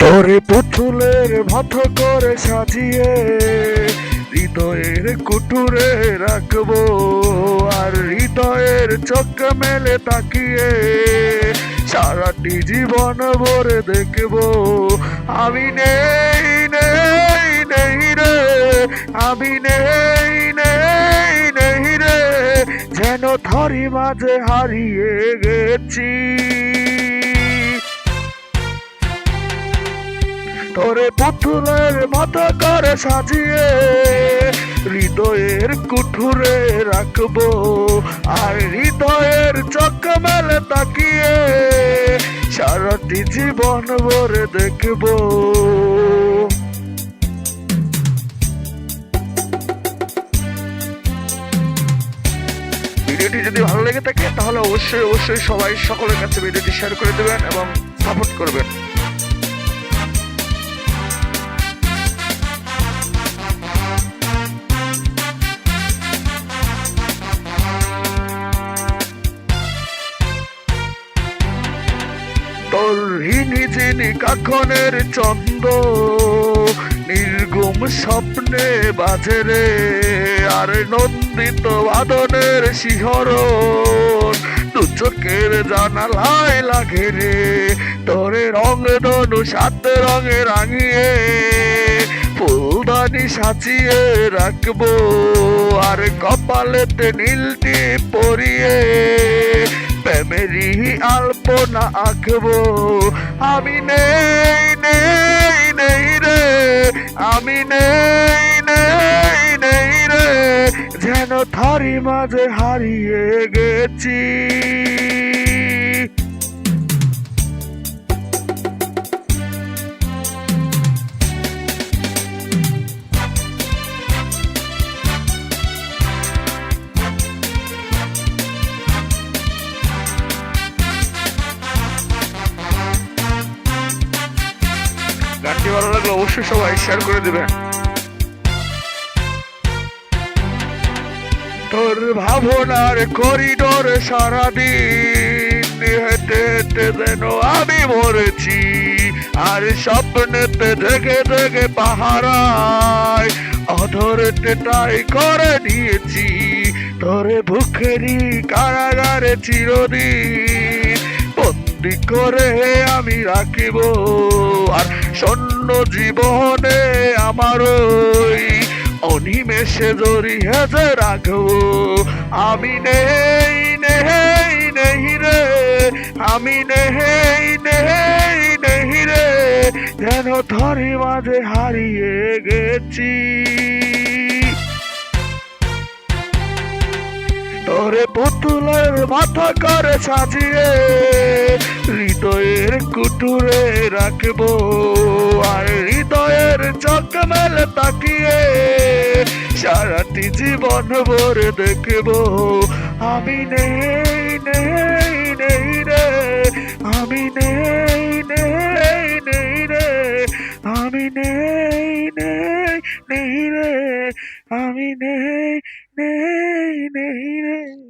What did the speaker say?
তোরে পুতুলের মতো করে সাজিয়ে হৃদয়ের কুটুরে রাখব আর হৃদয়ের চোখ মেলে তাকিয়ে সারাটি জীবন ভরে দেখব। আমি নেই নেই নেই রে, আমি নেই নেই নেই রে, যেন থরি মাঝে হারিয়ে গেছি। তোরে পুতুলের মতো করে সাজিয়ে হৃদয়ের কুঠুরে রাখব। আর হৃদয়ের চোখ মেলে তাকিয়ে সারাটি জীবন ভরে দেখব। ভিডিওটি যদি ভালো লেগে থাকে, তাহলে অবশ্যই অবশ্যই সবাই সকলের কাছে ভিডিওটি শেয়ার করে দেবেন এবং সাপোর্ট করবেন। রিনি চিনি কাখনের চন্দ। নির্গুম স্বপ্নে বাজে রে আর নন্দিত বাদনের শিহরণ দু চোখের জানালায় লাগে রে, তোরে রঙ ধনু, সাত রঙে রাঙিয়ে ফুলদানি সাজিয়ে রাখব। আর কপালেতে নীলটি পরিয়ে প্রেমেরই আলপনা আঁকবো। আমি নেই নেই নেই রে, আমি নেই নেই নেই রে, যেন থারি মাঝে হারিয়ে গেছি। গানটি ভালো লাগলে অবশ্যই সবাই শেয়ার করে দেবেন। তোর ভাবনার করিডোরে সারাদিন হেঁটে হেঁটে যেন আমি মরেছি। আর স্বপ্নেতে দেখে দেখে পাহারায় অধরেতে টাই করে নিয়েছি। তোরে বুকেরই কারাগারে চিরদিন বন্দি করে আমি রাখিব। আর শূন্য জীবনে আমার ওই অনিমেষে জড়িয়ে যে রাখব। আমি নেই নেই নেই রে। আমি নেই নেই নেই রে। যেন ধরি মাঝে হারিয়ে গেছি। তোরে পুতুলের মাথা করে সাজিয়ে হৃদয়ের কুটুরে রাখব আর হৃদয়ের চোখ মেলে তাকিয়ে সারাটি জীবন ভরে দেখব। আমি নেই নেই নেই রে, আমি নেই নেই নেই রে, আমি নেই নেই নেই রে, আমি নেই নেই নেই রে